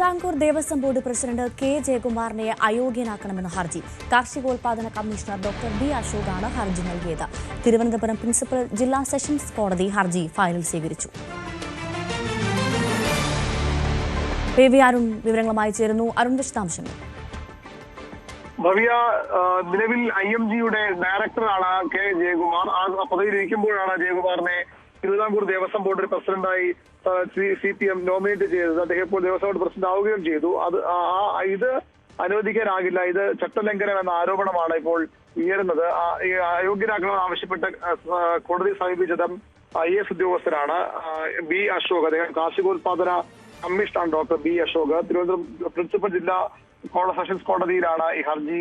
Travancore Devaswom board president K ജയകുമാറിനെ അയോഗ്യനാക്കണമെന്ന ഹർജി. കാർഷികോൽപാദന കമ്മീഷണർ ഡോക്ടർ ബി അശോകാണ് ഹർജി നൽകിയത്. തിരുവനന്തപുരം പ്രിൻസിപ്പൽ ജില്ലാ സെഷൻസ് കോടതി ഹർജി ഫയലിൽ സ്വീകരിച്ചു. പി വി അരുൺ വിവരങ്ങളുമായി ചേരുന്നു. അരുൺ ഭവ്യ നിലവിൽ ഐ എം ജിയുടെ ഡയറക്ടറാണ് കെ ജയകുമാർ. ആ പദവിയിൽ ഇരിക്കുമ്പോഴാണ് ജയകുമാറിനെ തിരുവിതാംകൂർ ദേവസ്വം ബോർഡ് പ്രസിഡന്റായി സി പി എം നോമിനേറ്റ് ചെയ്തത്. അദ്ദേഹം ഇപ്പോൾ ദേവസ്വം ബോർഡ് പ്രസിഡന്റ് ആവുകയും ചെയ്തു. അത് ഇത് അനുവദിക്കാനാകില്ല. ഇത് ചട്ടലംഘനം എന്ന ആരോപണമാണ് ഇപ്പോൾ ഉയരുന്നത്. അയോഗ്യരാക്കണമെന്ന് ആവശ്യപ്പെട്ട് കോടതി സമീപിച്ചത് ഐ എസ് ഉദ്യോഗസ്ഥരാണ്. ബി അശോക് അദ്ദേഹം കാർഷികോത്പാദന commissioner doctor B Ashok. Thiruvananthapuram principal ജില്ലാ സെഷൻസ് കോടതിയിലാണ് ഈ ഹർജി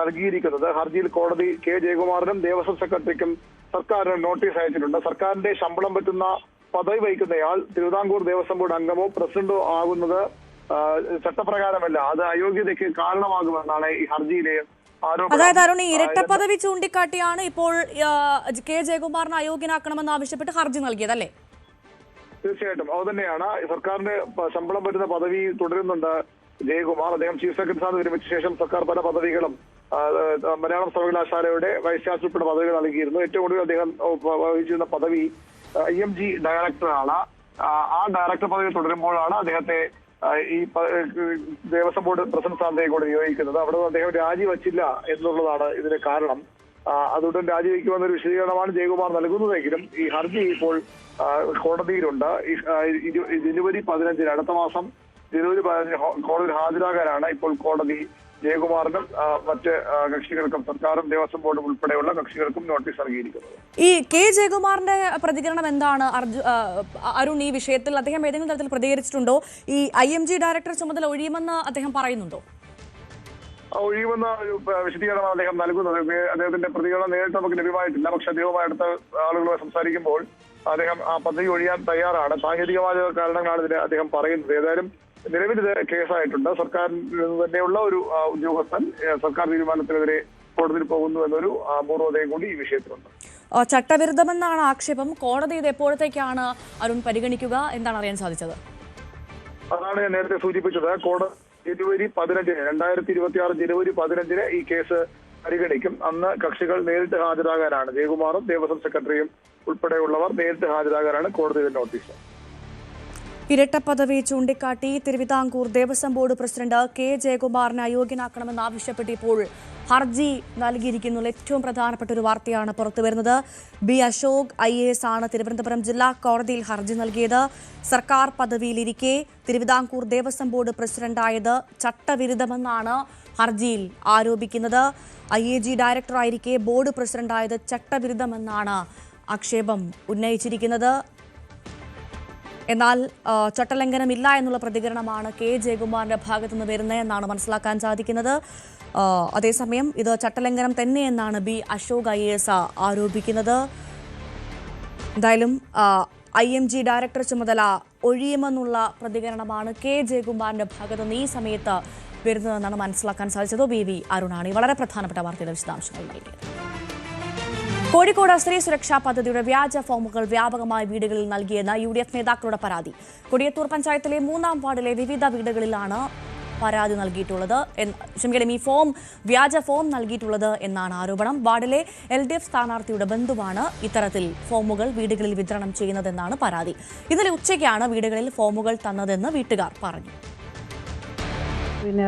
നൽകിയിരിക്കുന്നത്. ഹർജിയിൽ കോടതി കെ ജയകുമാറിനും ദേവസ്വം സെക്രട്ടറിക്കും സർക്കാരിന് നോട്ടീസ് അയച്ചിട്ടുണ്ട്. സർക്കാരിന്റെ ശമ്പളം പറ്റുന്ന പദവി വഹിക്കുന്നയാൾ തിരുവിതാംകൂർ ദേവസ്വം ബോർഡ് അംഗമോ പ്രസിഡന്റോ ആകുന്നത് ചട്ടപ്രകാരമല്ല. അത് അയോഗ്യതയ്ക്ക് കാരണമാകുമെന്നാണ് ഈ ഹർജിയിലെ അതായത് അരുൺ ഇരട്ട പദവി ചൂണ്ടിക്കാട്ടിയാണ് ഇപ്പോൾ കെ ജയകുമാറിനെ അയോഗ്യനാക്കണമെന്ന് ആവശ്യപ്പെട്ട് ഹർജി നൽകിയത് അല്ലേ തീർച്ചയായിട്ടും. അത് തന്നെയാണ്. സർക്കാരിന് ശമ്പളം പറ്റുന്ന പദവി തുടരുന്നുണ്ട് ജയകുമാർ. അദ്ദേഹം ചീഫ് സെക്രട്ടറി സ്ഥാനം വിരമിച്ച ശേഷം സർക്കാർ പല പദവികളും മലയാളം സർവകലാശാലയുടെ വൈസ് ചാൻസലർ പദവികൾ നൽകിയിരുന്നു. ഏറ്റവും കൂടുതൽ അദ്ദേഹം വഹിച്ചിരുന്ന പദവി ഐ എം ജി ഡയറക്ടറാണ്. ആ, ഡയറക്ടർ പദവി തുടരുമ്പോഴാണ് അദ്ദേഹത്തെ ഈ ദേവസ്വം ബോർഡ് പ്രസിഡന്റ് സ്ഥാനത്തേക്ക് കൂടെ നിയോഗിക്കുന്നത്. അവിടെ നിന്ന് അദ്ദേഹം രാജിവച്ചില്ല എന്നുള്ളതാണ് ഇതിന് കാരണം. അതുകൊണ്ട് രാജിവെക്കുമെന്നൊരു വിശദീകരണമാണ് ജയകുമാർ നൽകുന്നതെങ്കിലും ഈ ഹർജി ഇപ്പോൾ കോടതിയിലുണ്ട്. ജനുവരി പതിനഞ്ചിന് അടുത്ത മാസം പതിനഞ്ചിന് ഹോ- കോടതിയിൽ ഹാജരാകാനാണ് ഇപ്പോൾ കോടതി ജയകുമാറിനും മറ്റ് കക്ഷികൾക്കും സർക്കാരും ദേവസ്വം ബോർഡും ഉൾപ്പെടെയുള്ള കക്ഷികൾക്കും നോട്ടീസ് നൽകിയിരിക്കുന്നത്. ഈ കെ ജയകുമാറിന്റെ പ്രതികരണം എന്താണ്? അർജു അരുൺ ഈ വിഷയത്തിൽ അദ്ദേഹം ഏതെങ്കിലും തരത്തിൽ പ്രതികരിച്ചിട്ടുണ്ടോ? ഈ ഐ എം ജി ഡയറക്ടർ ചുമതല ഒഴിയുമെന്ന് അദ്ദേഹം പറയുന്നുണ്ടോ? ഒഴിയുമെന്ന ഒരു വിശദീകരണമാണ് അദ്ദേഹം നൽകുന്നത്. അദ്ദേഹത്തിന്റെ പ്രതികരണം നേരിട്ട് നമുക്ക് ലഭ്യമായിട്ടില്ല. പക്ഷെ അദ്ദേഹവുമായി അടുത്ത ആളുകളുമായി സംസാരിക്കുമ്പോൾ അദ്ദേഹം ആ പദ്ധതി ഒഴിയാൻ തയ്യാറാണ്. സാങ്കേതികമായ കാരണങ്ങളാണ് ഇതിന് അദ്ദേഹം പറയുന്നത്. ഏതായാലും നിലവിൽ ഇത് കേസായിട്ടുണ്ട്. സർക്കാരിൽ നിന്ന് തന്നെയുള്ള ഒരു ഉദ്യോഗസ്ഥൻ സർക്കാർ തീരുമാനത്തിനെതിരെ കോടതിയിൽ പോകുന്നു എന്നൊരു അപൂർവതയും കൂടി ഈ വിഷയത്തിലുണ്ട്. ചട്ടവിരുദ്ധമെന്നാണ് ആക്ഷേപം. കോടതി ഇത് എപ്പോഴത്തേക്കാണ് അരുൺ പരിഗണിക്കുക എന്താണ് അറിയാൻ സാധിച്ചത്? അതാണ് ഞാൻ നേരത്തെ സൂചിപ്പിച്ചത്. കോടതി ജനുവരി പതിനഞ്ചിന് രണ്ടായിരത്തി ഇരുപത്തി ആറ് ജനുവരി പതിനഞ്ചിന് ഈ കേസ് പരിഗണിക്കും. അന്ന് കക്ഷികൾ നേരിട്ട് ഹാജരാകാനാണ്. ജയകുമാറും ദേവസ്വം സെക്രട്ടറിയും ഉൾപ്പെടെയുള്ളവർ നേരിട്ട് ഹാജരാകാനാണ് കോടതിയുടെ നോട്ടീസ്. ഇരട്ട പദവി ചൂണ്ടിക്കാട്ടി Thiruvithamkoor Devaswom board president K ജയകുമാറിനെ അയോഗ്യനാക്കണമെന്ന് ആവശ്യപ്പെട്ടിപ്പോൾ ഹർജി നൽകിയിരിക്കുന്നു ഏറ്റവും പ്രധാനപ്പെട്ട ഒരു വാർത്തയാണ് പുറത്തുവരുന്നത്. B Ashok I A S ആണ് തിരുവനന്തപുരം ജില്ലാ കോടതിയിൽ ഹർജി നൽകിയത്. സർക്കാർ പദവിയിലിരിക്കെ തിരുവിതാംകൂർ ദേവസ്വം ബോർഡ് പ്രസിഡന്റായത് ചട്ടവിരുദ്ധമെന്നാണ് ഹർജിയിൽ ആരോപിക്കുന്നത്. ഐ എ ജി ഡയറക്ടറായിരിക്കെ ബോർഡ് പ്രസിഡന്റായത് ചട്ടവിരുദ്ധമെന്നാണ് ആക്ഷേപം ഉന്നയിച്ചിരിക്കുന്നത്. എന്നാൽ ചട്ടലംഘനമില്ല എന്നുള്ള പ്രതികരണമാണ് കെ. ജയകുമാറിന്റെ ഭാഗത്തു നിന്ന് വരുന്നത് എന്നാണ് മനസ്സിലാക്കാൻ സാധിക്കുന്നത്. അതേസമയം ഇത് ചട്ടലംഘനം തന്നെയെന്നാണ് ബി. അശോക് ഐ. ആരോപിക്കുന്നത്. എന്തായാലും ഐ എം ജി ഡയറക്ടർ ചുമതല ഒഴിയുമെന്നുള്ള പ്രതികരണമാണ് കെ. ജയകുമാറിന്റെ ഭാഗത്തു നിന്ന് ഈ സമയത്ത് വരുന്നതെന്നാണ് മനസ്സിലാക്കാൻ സാധിച്ചത്. B V. അരുണാണ്. വളരെ പ്രധാനപ്പെട്ട വാർത്തയുടെ വിശദാംശങ്ങൾ നൽകിയത് കോഴിക്കോട് സ്ത്രീ സുരക്ഷാ പദ്ധതിയുടെ വ്യാജ ഫോമുകൾ വ്യാപകമായി വീടുകളിൽ നൽകിയെന്ന യു ഡി എഫ് നേതാക്കളുടെ പരാതി. കൊടിയത്തൂർ പഞ്ചായത്തിലെ മൂന്നാം വാർഡിലെ വിവിധ വീടുകളിലാണ് പരാതി നൽകിയിട്ടുള്ളത് ക്ഷമിക്കണം ഈ ഫോം വ്യാജ ഫോം നൽകിയിട്ടുള്ളത് എന്നാണ് ആരോപണം. വാർഡിലെ എൽ ഡി എഫ് സ്ഥാനാർത്ഥിയുടെ ബന്ധുവാണ് ഇത്തരത്തിൽ ഫോമുകൾ വീടുകളിൽ വിതരണം ചെയ്യുന്നതെന്നാണ് പരാതി. ഇന്നലെ ഉച്ചയ്ക്കാണ് വീടുകളിൽ ഫോമുകൾ തന്നതെന്ന് വീട്ടുകാർ പറഞ്ഞു. പിന്നെ